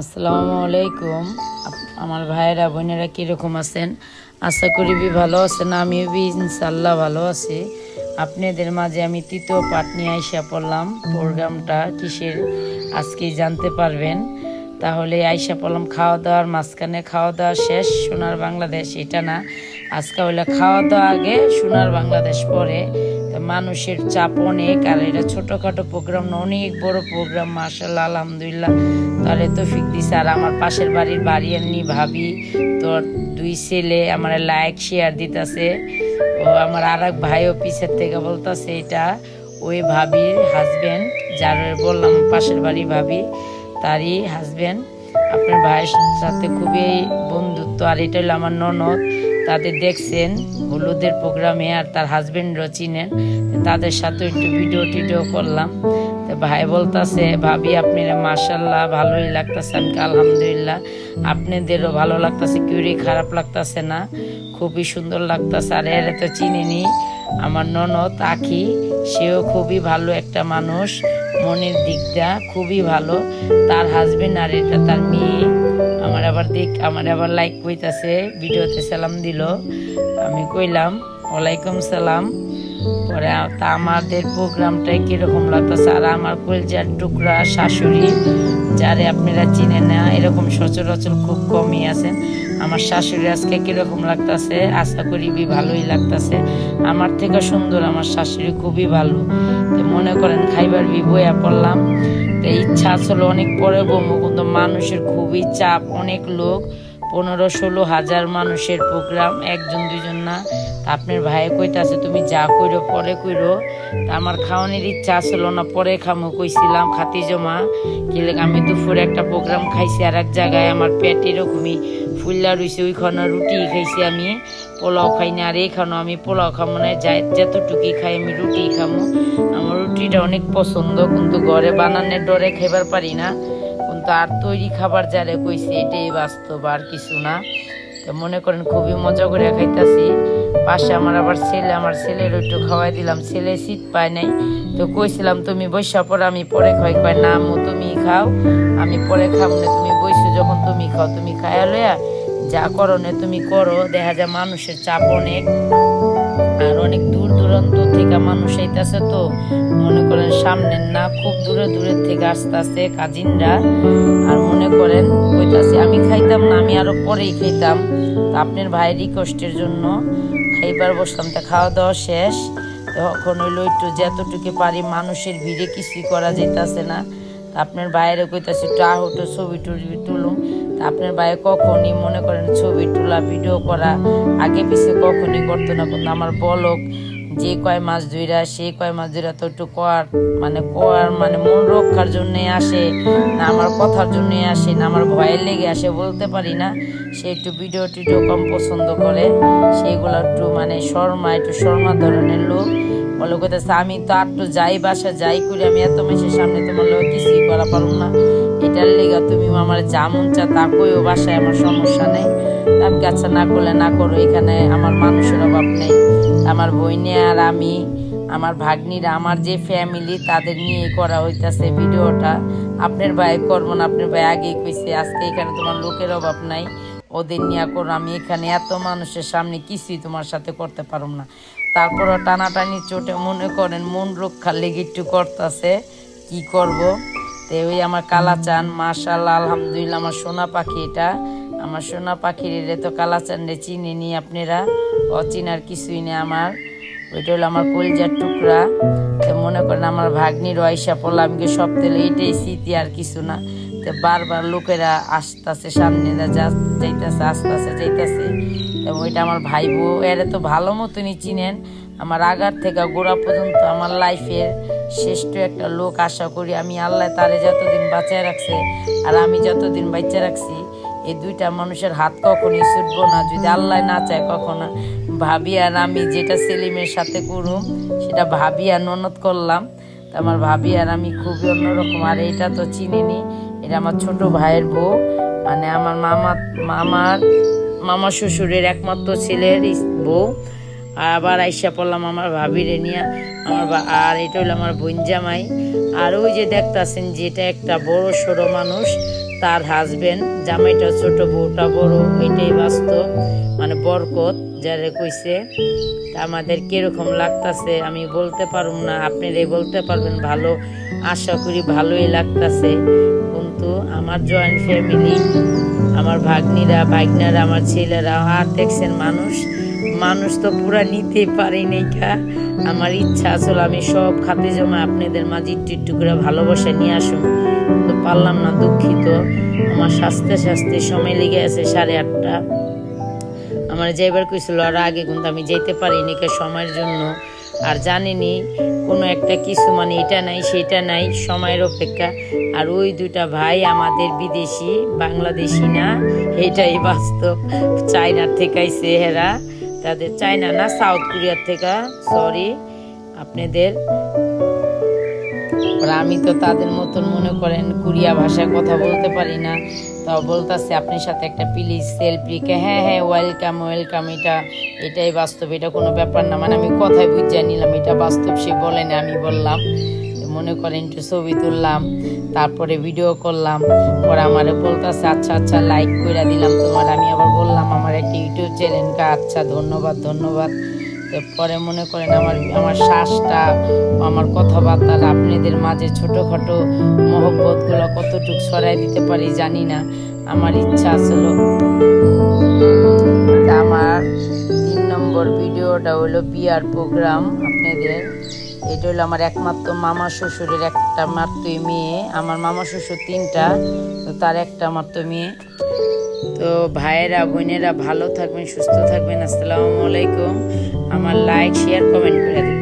আসসালামু আলাইকুম। আমার ভাইয়েরা, বোনেরা কীরকম আছেন? আশা করি বি ভালো আছেন, আমিও বি ইনশাল্লাহ ভালো আছি। আপনাদের মাঝে আমি তৃতীয় পাঠ নিয়ে আইসা পড়লাম। প্রোগ্রামটা কিসের আজকে জানতে পারবেন। তাহলে আইসা পড়লাম খাওয়া দাওয়ার মাঝখানে। খাওয়া দাওয়া শেষ, সোনার বাংলাদেশ, এটা না। আজকে হইলে খাওয়া দাওয়া আগে, সোনার বাংলাদেশ পরে। মানুষের চাপ অনেক, আর এটা ছোটোখাটো প্রোগ্রাম না, অনেক বড় প্রোগ্রাম মার্শাল্লাহ আলহামদুলিল্লাহ। তাহলে তো ফিক দিছে। আর আমার পাশের বাড়ির বাড়ি এমনি ভাবি, তোর দুই ছেলে আমার লাইক শেয়ার দিতেছে। ও আমার আর এক ভাইও পিছের থেকে বলতেছে এটা। ওই ভাবির হাজবেন্ড যার বললাম পাশের বাড়ি ভাবি, তারই হাজবেন্ড আপনার ভাইয়ের সাথে খুবই বন্ধুত্ব, আর এটা হলো আমার ননদ। তাদের দেখছেন, হলুদের প্রোগ্রামে আর তার হাজবেন্ডও চিনেন। তাদের সাথে একটু ভিডিও টিডিও করলাম। তো ভাই বলতাছে, ভাবি আপনি মার্শাল্লাহ ভালোই লাগতেছে। আমি আলহামদুলিল্লাহ, আপনাদেরও ভালো লাগতেছে। কিউরি খারাপ লাগতেছে না। খুবই সুন্দর লাগতেছে। আর এর তো চিনিনি। আমার ননদ, আখি, সেও খুবই ভালো একটা মানুষ। মনের দিকটা খুবই ভালো। তার হাজবেন্ড আর এটা তার মেয়ে। আবার দেখ, আমার আবার লাইক কইতাছে, ভিডিওতে সালাম দিল। আমি কইলাম, ওয়ালাইকুম সালাম। পরে তা আমাদের প্রোগ্রামটা কীরকম লাগতেছে? আর আমার কলজার টুকরা শাশুড়ি, যারে আপনারা চিনেন না, এরকম সচরাচর খুব কমই আছেন। আমার শাশুড়ি আজকে কীরকম লাগতেছে? আশা করি বি ভালোই লাগতেছে। আমার থেকে সুন্দর, আমার শাশুড়ি খুবই ভালো। তো মনে করেন খাইবার বি বইয়া পড়লাম। তো ইচ্ছা আসলে অনেক পরে বমু, কিন্তু মানুষের খুবই চাপ, অনেক লোক। পনেরো ষোলো হাজার মানুষের প্রোগ্রাম, একজন দুজন না। তা আপনার ভাই কইতাছে, তুমি যা কইরো পরে কইরো। তা আমার খাওয়ানোর ইচ্ছা ছিল না, পরে খামো, কইছিলাম খাতি জমা কিলে আমি দুপুরে একটা প্রোগ্রাম খাইছি, আর এক জায়গায় আমার পেট এরকমই ফুল্লা রইছে, ওইখানে রুটি খাইছি আমি, পোলাও খাই না, আর এইখানে আমি পোলাও খামো না যাই যতটুকুই খাই আমি রুটি খামো। আমার রুটিটা অনেক পছন্দ, কিন্তু ঘরে বানানোর ডরে খাইবার পারি না। কিন্তু আর তৈরি খাবার যারে কইছে এটাই বাস্তব, আর কিছু না। তো মনে করেন খুবই মজা করে খাইতাছি। পাশে আমার আবার ছেলে, আমার ছেলের একটু খাওয়াই দিলাম। ছেলে শীত পায় নাই। তো কইছিলাম, তুমি বৈশা পরে আমি পরে খাই। কয়, না আম্মু, তুমি খাও। আমি পরে খাব না, তুমি বইছো যখন তুমি খাও, তুমি খাইয়া লইয়া যা করো না, তুমি করো। দেখা যায় মানুষের চাপ অনেক। অনেক দূর দূরান্ত থেকে মানুষ আইতাছে তো। মনে করেন সামনের না, খুব দূরে দূরের থেকে আসতেছে কাজিনরা আর মনে করেন কইতাছে, আমি খাইতাম না, আমি আরও পরেই খাইতাম। আপনার ভাইয়ের রিকোয়েস্টের জন্য খাইবার বসলাম। তা খাওয়া দাওয়া শেষ। তখন হইল একটু যতটুকু পারি মানুষের ভিড়ে কিছুই করা যেতেছে না। আপনার বাইরে কইতাছে, একটু ছবি টবি তুলুম। তা আপনার বাইরে কখনই মনে করেন ছবি তোলা, ভিডিও করা, আগে পিছে কখনই করতো না। কিন্তু আমার বলক, যে কয় মাছ ধইরা সে কয় মাছ ধইরা তো একটু কর মানে কর মানে মন রক্ষার জন্য আসে, না আমার কথার জন্য আসে, না আমার ভয়ের লেগে আসে, বলতে পারি না। সে একটু ভিডিও টিডিও কম পছন্দ করে সেগুলো একটু মানে শর্মা, একটু শর্মা ধরনের লোক। বলে কইতেছে, আমি তো আর তো যাই বাসা যাই করি, আমি এত মেসের সামনে তোমার লোক কিছুই করা পারব না। এটার লেগা তুমি আমার যা মন চা তা কইও, বাসায় আমার সমস্যা নেই। আমি কাছে না করলে না করো, এখানে আমার মানুষের অভাব নেই। আমার বইনে আর আমি, আমার ভাগ্নিরা, আমার যে ফ্যামিলি তাদের নিয়ে করা হইতাছে ভিডিওটা। আপনার ভাই করব না, আপনার ভাই আগেই কইছে, আজকে এখানে তোমার লোকের অভাব নাই। ওদের নিয়ে করো, আমি এখানে এত মানুষের সামনে কিছুই তোমার সাথে করতে পারব না। তারপরও টানাটানি চোটে মনে করেন, মন রক্ষার লেগে একটু করতেছে, কি করব? তো ওই আমার কালাচান মাশাল্লাহ আলহামদুলিল্লাহ, আমার সোনা পাখি এটা। আমার সোনা পাখির রে তো কালাচান রে চিনি নি আপনারা, অচিনার কিছুই নেই আমার। ওইটা হলো আমার কলজার টুকরা। তো মনে করেন আমার ভাগ্নির রয়সা পড়লাম আমি সব তেলে এটাই স্মৃতি আর কিছু না। তো বারবার লোকেরা আসতেছে, সামনে যাইতাছে, আসতেছে, যাইতাছে। তো ওইটা আমার ভাই বউ এরা তো ভালো মতনই চিনেন। আমার আগার থেকে গোড়া পর্যন্ত আমার লাইফের শ্রেষ্ঠ একটা লোক আশা করি আমি আল্লাহ তারে যতদিন বাঁচায় রাখছে আর আমি যতদিন বাচ্চা রাখছি, এই দুইটা মানুষের হাত কখনই ছুটবো না। যদি আল্লাহ না চায় কখনো ভাবি আর আমি যেটা সেলিমের সাথে করুম, সেটা ভাবি আর ননদ করলাম, তা আমার ভাবি আর আমি খুবই অন্যরকম। আর এটা তো চিনিনি, এটা আমার ছোট ভাইয়ের বউ মানে আমার মামা, মামার মামা শ্বশুরের একমাত্র ছেলের বউ। আবার আইসা পড়লাম আমার ভাবি রেনিয়া আমার আর এটা হলো আমার বোন জামাই। আর ওই যে দেখতাছেন যে এটা একটা বড় সড়ো মানুষ, তার হাজবেন্ড জামাইটা ছোট, বউটা বড়, এটাই বাস্তব। মানে বরকত, যারা কইছে। আমাদের কীরকম লাগতাছে আমি বলতে পারব না। আপনারাই বলতে পারবেন ভালো। আশা করি ভালোই লাগতাছে। কিন্তু আমার জয়েন্ট ফ্যামিলি আমার ভাগ্নিরা, ভাগ্নারা, আমার ছেলেরা আর দেখছেন মানুষ। মানুষ তো পুরা নিতেই পারি নাই কা। আমার ইচ্ছা আসলে আমি সব খাতে জমা আপনাদের মাঝে একটু একটু করে ভালোবাসা নিয়ে আসুন তো পারলাম না, দুঃখিত। আমার স্বাস্থ্যে স্বাস্থ্যে সময় লেগে আছে সাড়ে আটটা। আমার যাইবার কইছিল, আর আগে কিন্তু আমি যেতে পারিনি কে সময়ের জন্য। আর জানিনি, কোনো একটা কিছু মানে এটা নাই, সেটা নাই, সময়ের অপেক্ষা। আর ওই দুটা ভাই আমাদের বিদেশি, বাংলাদেশি না, এটাই বাস্তব। চায়নার থেকে হেরা তাদের চায়না না, সাউথ কোরিয়ার থেকে সরি আপনাদের। আমি তো তাদের মতন মনে করেন কোরিয়া ভাষায় কথা বলতে পারি না। তাও বলতেছে, আপনার সাথে একটা প্লিজ সেলফি কে হ্যাঁ হ্যাঁ ওয়েলকাম ওয়েলকাম এটা, এটাই বাস্তব, এটা কোনো ব্যাপার না। মানে আমি কথাই বুঝিয়ে নিলাম, এটা বাস্তব, সে বলে না, আমি বললাম। তো মনে করেন একটু ছবি তুললাম। তারপরে ভিডিও করলাম। পরে আমারে বলতেছে আচ্ছা আচ্ছা লাইক করে দিলাম তোমার। আমি আবার বললাম, আমার একটা ইউটিউব চ্যানেলকে আচ্ছা ধন্যবাদ ধন্যবাদ। পরে মনে করেন আমার আমার শ্বাসটা, আমার কথাবার্তা আপনাদের মাঝে ছোটোখাটো মহব্বতগুলো কতটুকু সরাই দিতে পারি জানি না। আমার ইচ্ছা আসলো। আমার তিন নম্বর ভিডিওটা হলো বিয়ার প্রোগ্রাম আপনাদের এটা হলো আমার একমাত্র মামা শ্বশুরের একটা মাত্রই মেয়ে। আমার মামা শ্বশুর তিনটা তার একটা মাত্র মেয়ে। তো ভাইয়েরা, বোনেরা ভালো থাকবেন, সুস্থ থাকবেন। আসসালামু আলাইকুম। আমার লাইক শেয়ার কমেন্ট করে দিন